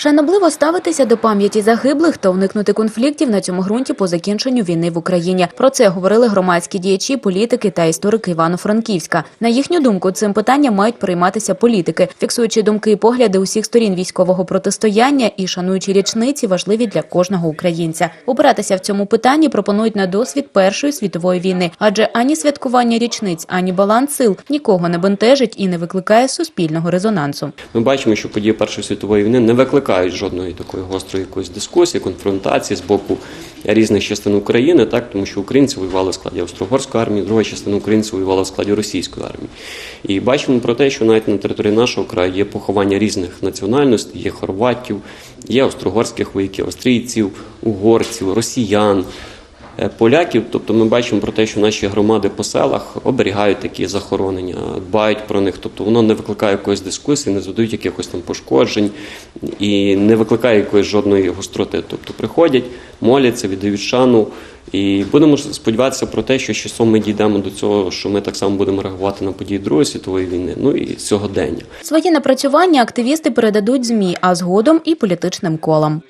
Шанобливо ставитися до пам'яті загиблих та уникнути конфліктів на цьому ґрунті по закінченню війни в Україні. Про це говорили громадські діячі, політики та історики Івано-Франківська. На їхню думку, цим питанням мають прийматися політики, фіксуючи думки і погляди усіх сторін військового протистояння і шануючи річниці, важливі для кожного українця. Опиратися в цьому питанні пропонують на досвід Першої світової війни, адже ані святкування річниць, ані баланс сил нікого не бентежить і не викликає суспільного резонансу. Ми бачимо, що події Першої світової війни не викликають жодної такої гострої якоїсь дискусії, конфронтації з боку різних частин України, так тому що українці воювали в складі Австро-Угорської армії, друга частина українців воювала в складі російської армії. І бачимо про те, що навіть на території нашого краю є поховання різних національностей, є хорватів, є австрогорських вояків, австрійців, угорців, росіян. Е, Поляків, тобто ми бачимо про те, що наші громади по селах оберігають такі захоронення, дбають про них. Тобто воно не викликає якоїсь дискусії, не задають якихось там пошкоджень і не викликає якоїсь жодної гостроти. Тобто приходять, моляться, віддають шану. І будемо сподіватися про те, що часом ми дійдемо до цього, що ми так само будемо реагувати на події Другої світової війни, ну і сьогодення. Свої напрацювання активісти передадуть ЗМІ, а згодом і політичним колам.